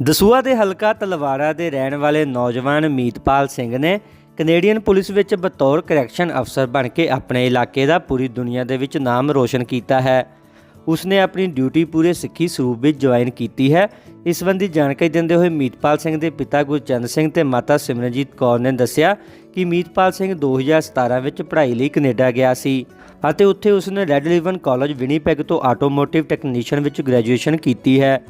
ਦਸੂਆ ਦੇ ਹਲਕਾ ਤਲਵਾੜਾ ਦੇ ਰਹਿਣ ਵਾਲੇ ਨੌਜਵਾਨ ਮੀਤਪਾਲ ਸਿੰਘ ਨੇ ਕੈਨੇਡੀਅਨ ਪੁਲਿਸ ਵਿੱਚ ਬਤੌਰ ਕਰੈਕਸ਼ਨ ਅਫਸਰ ਬਣ ਕੇ ਆਪਣੇ ਇਲਾਕੇ ਦਾ ਪੂਰੀ ਦੁਨੀਆ ਦੇ ਵਿੱਚ ਨਾਮ ਰੋਸ਼ਨ ਕੀਤਾ ਹੈ। ਉਸਨੇ ਆਪਣੀ ਡਿਊਟੀ ਪੂਰੇ ਸਿੱਖੀ ਸਰੂਪ ਵਿੱਚ ਜੁਆਇਨ ਕੀਤੀ ਹੈ। ਇਸ ਸੰਬੰਧੀ ਜਾਣਕਾਰੀ ਦਿੰਦੇ ਹੋਏ ਮੀਤਪਾਲ ਸਿੰਘ ਦੇ ਪਿਤਾ ਗੁਰਚੰਦ ਸਿੰਘ ਤੇ ਮਾਤਾ ਸਿਮਰਨਜੀਤ ਕੌਰ ਨੇ ਦੱਸਿਆ ਕਿ ਮੀਤਪਾਲ ਸਿੰਘ 2017 ਵਿੱਚ ਪੜ੍ਹਾਈ ਲਈ ਕੈਨੇਡਾ ਗਿਆ ਸੀ ਅਤੇ ਉੱਥੇ ਉਸਨੇ ਰੈਡ ਲਿਵਨ ਕਾਲਜ ਵਿਨੀਪੈਗ ਤੋਂ ਆਟੋਮੋਟਿਵ ਟੈਕਨੀਸ਼ੀਅਨ ਵਿੱਚ ਗ੍ਰੈਜੂਏਸ਼ਨ ਕੀਤੀ ਹੈ।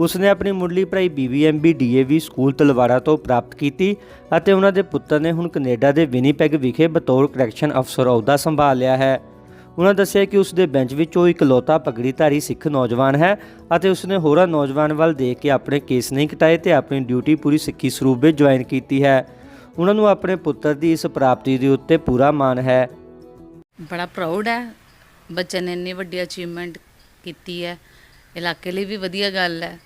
ਉਸਨੇ ਆਪਣੀ ਮੁੱਢਲੀ ਪੜ੍ਹਾਈ ਬੀਬੀਐਮਬੀ ਡੀਏਵੀ ਸਕੂਲ ਤਲਵਾੜਾ ਤੋਂ ਪ੍ਰਾਪਤ ਕੀਤੀ ਅਤੇ ਉਹਨਾਂ ਦੇ ਪੁੱਤਰ ਨੇ ਹੁਣ ਕੈਨੇਡਾ ਦੇ ਵਿਨੀਪੈਗ ਵਿਖੇ ਬਤੌਰ ਕਰੈਕਸ਼ਨ ਅਫਸਰ ਅਹੁਦਾ ਸੰਭਾਲ ਲਿਆ ਹੈ। ਉਹਨਾਂ ਦੱਸਿਆ ਕਿ ਉਸ ਦੇ ਬੈਂਚ ਵਿੱਚ ਉਹ ਇਕਲੌਤਾ ਪਗੜੀਧਾਰੀ ਸਿੱਖ ਨੌਜਵਾਨ ਹੈ ਅਤੇ ਉਸ ਨੇ ਹੋਰਾਂ ਨੌਜਵਾਨ ਵੱਲ ਦੇਖ ਕੇ ਆਪਣੇ ਕੇਸ ਨਹੀਂ ਕਟਾਏ ਤੇ ਆਪਣੀ ਡਿਊਟੀ ਪੂਰੀ ਸਿੱਖੀ ਸਰੂਪ ਵਿੱਚ ਜੁਆਇਨ ਕੀਤੀ ਹੈ। ਉਹਨਾਂ ਨੂੰ ਆਪਣੇ ਪੁੱਤਰ ਦੀ ਇਸ ਪ੍ਰਾਪਤੀ ਦੇ ਉੱਤੇ ਪੂਰਾ ਮਾਣ ਹੈ। ਬੜਾ ਪ੍ਰਾਊਡ ਹੈ। ਬੱਚੇ ਨੇ ਇੰਨੀ ਵੱਡੀ ਅਚੀਵਮੈਂਟ ਕੀਤੀ ਹੈ। ਇਲਾਕੇ ਲਈ ਵੀ ਵਧੀਆ ਗੱਲ ਹੈ।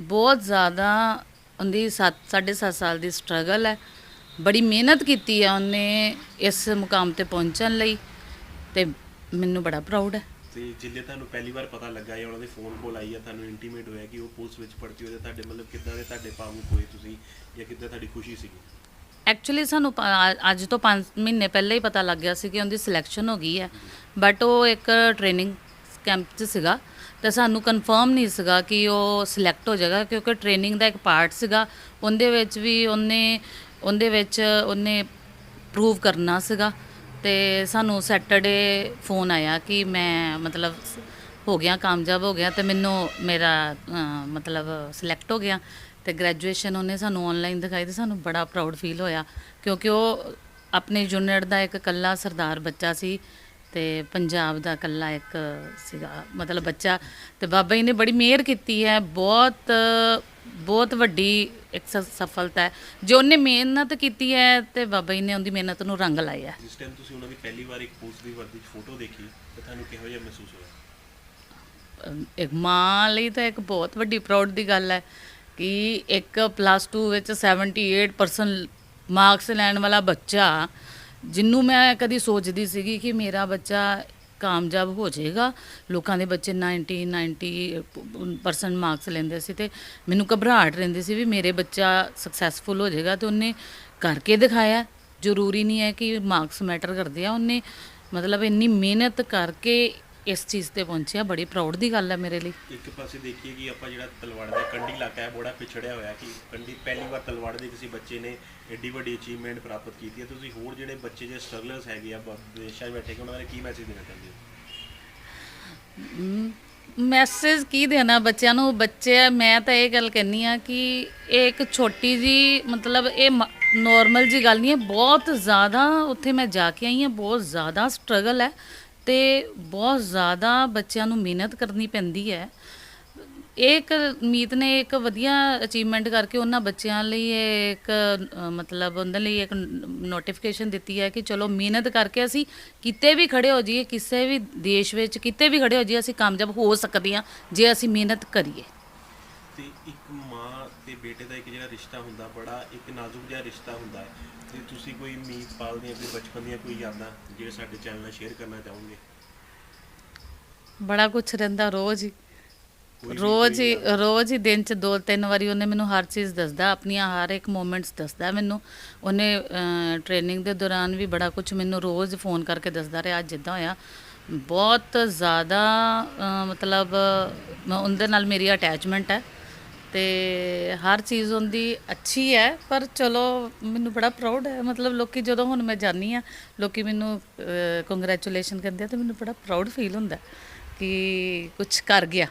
ਬਹੁਤ ਜ਼ਿਆਦਾ ਉਹਦੀ 7 7.5 ਸਾਲ ਦੀ ਸਟਰਗਲ ਹੈ। ਬੜੀ ਮਿਹਨਤ ਕੀਤੀ ਹੈ ਉਹਨੇ ਇਸ ਮੁਕਾਮ ਤੇ ਪਹੁੰਚਣ ਲਈ ਤੇ ਮੈਨੂੰ ਬੜਾ ਪ੍ਰਾਊਡ ਹੈ। ਤੇ ਜਿੱਲੇ ਤੁਹਾਨੂੰ ਪਹਿਲੀ ਵਾਰ ਪਤਾ ਲੱਗਾ ਜਾਂ ਉਹਨਾਂ ਦੇ ਫੋਨ ਕਾਲ ਆਈ ਆ ਤੁਹਾਨੂੰ ਇੰਟੀਮੇਟ ਹੋਇਆ ਕਿ ਉਹ ਪੁਲਿਸ ਵਿੱਚ ਭਰਤੀ ਹੋਏ ਤੁਹਾਡੇ ਮਤਲਬ ਕਿੱਦਾਂ ਦੇ ਤੁਹਾਡੇ ਭਾਵੁਕ ਹੋਏ ਤੁਸੀਂ ਜਾਂ ਕਿੱਦਾਂ ਤੁਹਾਡੀ ਖੁਸ਼ੀ ਸੀਗੀ? ਐਕਚੁਅਲੀ ਸਾਨੂੰ ਅੱਜ ਤੋਂ 5 ਮਹੀਨੇ ਪਹਿਲਾਂ ਹੀ ਪਤਾ ਲੱਗ ਗਿਆ ਸੀ ਕਿ ਉਹਦੀ ਸਿਲੈਕਸ਼ਨ ਹੋ ਗਈ ਹੈ। ਬਟ ਉਹ ਇੱਕ ਟ੍ਰੇਨਿੰਗ ਕੈਂਪ 'ਚ ਸੀਗਾ। ਤੇ ਸਾਨੂੰ ਕਨਫਰਮ ਨਹੀਂ ਸੀਗਾ ਕਿ ਉਹ ਸਿਲੈਕਟ ਹੋ ਜਾਏਗਾ, ਕਿਉਂਕਿ ਟ੍ਰੇਨਿੰਗ ਦਾ ਇੱਕ ਪਾਰਟ ਸੀਗਾ। ਉਹਦੇ ਵਿੱਚ ਵੀ ਉਹਨੇ, ਉਹਦੇ ਵਿੱਚ ਉਹਨੇ ਪ੍ਰੂਵ ਕਰਨਾ ਸੀਗਾ। ਤੇ ਸਾਨੂੰ ਸੈਟਰਡੇ ਫੋਨ ਆਇਆ ਕਿ ਮੈਂ ਮਤਲਬ ਹੋ ਗਿਆ, ਕਾਮਯਾਬ ਹੋ ਗਿਆ ਤੇ ਮੈਨੂੰ ਮੇਰਾ ਮਤਲਬ ਸਿਲੈਕਟ ਹੋ ਗਿਆ। ਤੇ ਗ੍ਰੈਜੂਏਸ਼ਨ ਉਹਨੇ ਸਾਨੂੰ ਆਨਲਾਈਨ ਦਿਖਾਈ ਤੇ ਸਾਨੂੰ ਬੜਾ ਪ੍ਰਾਊਡ ਫੀਲ ਹੋਇਆ, ਕਿਉਂਕਿ ਉਹ ਆਪਣੇ ਯੂਨਿਟ ਦਾ ਇੱਕ ਕੱਲਾ ਸਰਦਾਰ ਬੱਚਾ ਸੀ। ਤੇ ਪੰਜਾਬ ਦਾ ਕੱਲਾ ਇੱਕ ਸੀਗਾ ਮਤਲਬ ਬੱਚਾ। ਤੇ ਬਾਬਾ ਜੀ ਨੇ ਬੜੀ ਮਿਹਰ ਕੀਤੀ ਹੈ ਬਹੁਤ ਬਹੁਤ ਵੱਡੀ ਇੱਕ ਸਫਲਤਾ ਹੈ। ਜੋ ਉਹਨੇ ਮਿਹਨਤ ਕੀਤੀ ਹੈ ਤੇ ਬਾਬਾ ਜੀ ਨੇ ਉਹਦੀ ਮਿਹਨਤ ਨੂੰ ਰੰਗ ਲਾਇਆ ਜਿਸ ਟਾਈਮ ਤੁਸੀਂ ਉਹਨਾਂ ਦੀ ਪਹਿਲੀ ਵਾਰ ਇੱਕ ਪੁਲਿਸ ਦੀ ਵਰਦੀ 'ਚ ਫੋਟੋ ਦੇਖੀ ਤੇ ਤੁਹਾਨੂੰ ਕਿਹੋ ਜਿਹਾ ਮਹਿਸੂਸ ਹੋਇਆ? ਇੱਕ ਮਾਂ ਲਈ ਤਾਂ ਇੱਕ ਬਹੁਤ ਵੱਡੀ ਪ੍ਰਾਊਡ ਦੀ ਗੱਲ ਹੈ ਕਿ ਇੱਕ ਪਲੱਸ 2 ਵਿੱਚ 78% ਮਾਰਕਸ ਲੈਣ ਵਾਲਾ ਬੱਚਾ ਜਿਹਨੂੰ ਮੈਂ ਕਦੀ ਸੋਚਦੀ ਸੀਗੀ ਕਿ ਮੇਰਾ ਬੱਚਾ ਕਾਮਯਾਬ ਹੋ ਜਾਏਗਾ, ਲੋਕਾਂ ਦੇ ਬੱਚੇ 90 90% ਮਾਰਕਸ ਲੈਂਦੇ ਸੀ ਤੇ ਮੈਨੂੰ ਘਬਰਾਹਟ ਰਹਿੰਦੀ ਸੀ ਵੀ ਮੇਰੇ ਬੱਚਾ ਸਕਸੈਸਫੁਲ ਹੋ ਜਾਏਗਾ ਤੇ ਉਹਨੇ ਕਰਕੇ ਦਿਖਾਇਆ। ਜ਼ਰੂਰੀ ਨਹੀਂ ਹੈ ਕਿ ਮਾਰਕਸ ਮੈਟਰ ਕਰਦੇ ਆ, ਉਹਨੇ ਮਤਲਬ ਇੰਨੀ ਮਿਹਨਤ ਕਰਕੇ ਇਸ ਚੀਜ਼ ਤੇ ਪਹੁੰਚਿਆ ਬੜੀ ਪ੍ਰਾਊਡ ਦੀ ਗੱਲ ਹੈ ਮੇਰੇ ਲਈ। ਇੱਕ ਪਾਸੇ ਦੇਖੀਏ ਕਿ ਆਪਾਂ ਜਿਹੜਾ ਤਲਵਾੜ ਦਾ ਕੰਢੀ ਇਲਾਕਾ ਹੈ ਬੜਾ ਪਿਛੜਿਆ ਹੋਇਆ ਕਿ ਕੰਢੀ ਪਹਿਲੀ ਵਾਰ ਤਲਵਾੜ ਦੇ ਕਿਸੇ ਬੱਚੇ ਨੇ ਐਡੀ ਵੱਡੀ ਅਚੀਵਮੈਂਟ ਪ੍ਰਾਪਤ ਕੀਤੀ ਹੈ। ਤੁਸੀਂ ਹੋਰ ਜਿਹੜੇ ਬੱਚੇ ਜੇ ਸਟਰਗਲਰਸ ਹੈਗੇ ਆ ਬ- ਵਿਦੇਸ਼ਾਂ 'ਚ ਬੈਠੇ ਕਿ ਉਹਨਾਂ ਬਾਰੇ ਕੀ ਮੈਸੇਜ ਦੇਣਾ ਚਾਹੁੰਦੇ ਹੋ? ਮੈਸੇਜ ਕੀ ਦੇਣਾ ਬੱਚਿਆਂ ਨੂੰ? ਬੱਚੇ ਮੈਂ ਤਾਂ ਇਹ ਗੱਲ ਕਹਿੰਨੀ ਆ ਕਿ ਇਹ ਇੱਕ ਛੋਟੀ ਜੀ ਮਤਲਬ ਇਹ ਨੋਰਮਲ ਜੀ ਗੱਲ ਨਹੀਂ ਹੈ। ਬਹੁਤ ਜ਼ਿਆਦਾ ਉੱਥੇ ਮੈਂ ਜਾ ਕੇ ਆਈ ਹਾਂ ਬਹੁਤ ਜ਼ਿਆਦਾ ਸਟਰਗਲ ਹੈ। ਤੇ ਬਹੁਤ ਜ਼ਿਆਦਾ ਬੱਚਿਆਂ ਨੂੰ ਮਿਹਨਤ ਕਰਨੀ ਪੈਂਦੀ ਹੈ। ਇਹ ਇੱਕ ਮੀਤ ਨੇ ਇੱਕ ਵਧੀਆ ਅਚੀਵਮੈਂਟ ਕਰਕੇ ਉਹਨਾਂ ਬੱਚਿਆਂ ਲਈ ਇਹ ਇੱਕ ਮਤਲਬ ਉਹਨਾਂ ਲਈ ਇੱਕ ਨੋਟੀਫਿਕੇਸ਼ਨ ਦਿੱਤੀ ਹੈ ਕਿ ਚਲੋ ਮਿਹਨਤ ਕਰਕੇ ਅਸੀਂ ਕਿਤੇ ਵੀ ਖੜੇ ਹੋ ਜਾਈਏ, ਕਿਸੇ ਵੀ ਦੇਸ਼ ਵਿੱਚ ਕਿਤੇ ਵੀ ਖੜੇ ਹੋ ਜਾਈਏ, ਅਸੀਂ ਕਾਮਯਾਬ ਹੋ ਸਕਦੇ ਹਾਂ ਜੇ ਅਸੀਂ ਮਿਹਨਤ ਕਰੀਏ। ਤੇ ਇੱਕ ਮਾਂ ਤੇ ਬੇਟੇ ਦਾ ਇੱਕ ਜਿਹੜਾ ਰਿਸ਼ਤਾ ਹੁੰਦਾ ਬੜਾ ਇੱਕ ਨਾਜ਼ੁਕ ਜਿਹਾ ਰਿਸ਼ਤਾ ਹੁੰਦਾ ਹੈ। ਤੇ ਤੁਸੀਂ ਕੋਈ ਉਮੀਦ ਪਾਲਦੇ ਹੋ ਆਪਣੇ ਬਚਪਨ ਦੀਆਂ ਕੋਈ ਯਾਦਾਂ ਜਿਹੜੇ ਸਾਡੇ ਚੈਨਲ ਨਾਲ ਸ਼ੇਅਰ ਕਰਨਾ ਚਾਹੋਗੇ? ਬੜਾ ਕੁਝ ਰਹਿੰਦਾ ਰੋਜ਼ ਹੀ। ਰੋਜ਼ ਹੀ ਰੋਜ਼ ਹੀ ਦਿਨ ਚ ਦੋ ਤਿੰਨ ਵਾਰੀ ਉਹਨੇ ਮੈਨੂੰ ਹਰ ਚੀਜ਼ ਦੱਸਦਾ ਆਪਣੀਆਂ ਹਰ ਇੱਕ ਮੂਮੈਂਟਸ ਦੱਸਦਾ ਮੈਨੂੰ। ਉਹਨੇ ਟ੍ਰੇਨਿੰਗ ਦੇ ਦੌਰਾਨ ਵੀ ਬੜਾ ਕੁਝ ਮੈਨੂੰ ਰੋਜ਼ ਫੋਨ ਕਰਕੇ ਦੱਸਦਾ ਰਿਹਾ ਅੱਜ ਜਿੱਦਾਂ ਹੋਇਆ। ਬਹੁਤ ਜ਼ਿਆਦਾ ਮਤਲਬ ਮੈਂ ਉਹਦੇ ਨਾਲ ਮੇਰੀ ਅਟੈਚਮੈਂਟ ਹੈ। ਤੇ ਹਰ ਚੀਜ਼ ਉਹਦੀ ਅੱਛੀ ਹੈ, ਪਰ ਚਲੋ ਮੈਨੂੰ ਬੜਾ ਪ੍ਰਾਊਡ ਹੈ। ਮਤਲਬ ਲੋਕੀ ਜਦੋਂ ਹੁਣ ਮੈਂ ਜਾਨੀ ਆ ਲੋਕੀ ਮੈਨੂੰ ਕੰਗ੍ਰੈਚੁਲੇਸ਼ਨ ਕਰਦੇ ਆ ਤੇ ਮੈਨੂੰ ਬੜਾ ਪ੍ਰਾਊਡ ਫੀਲ ਹੁੰਦਾ ਕਿ ਕੁਝ ਕਰ ਗਿਆ।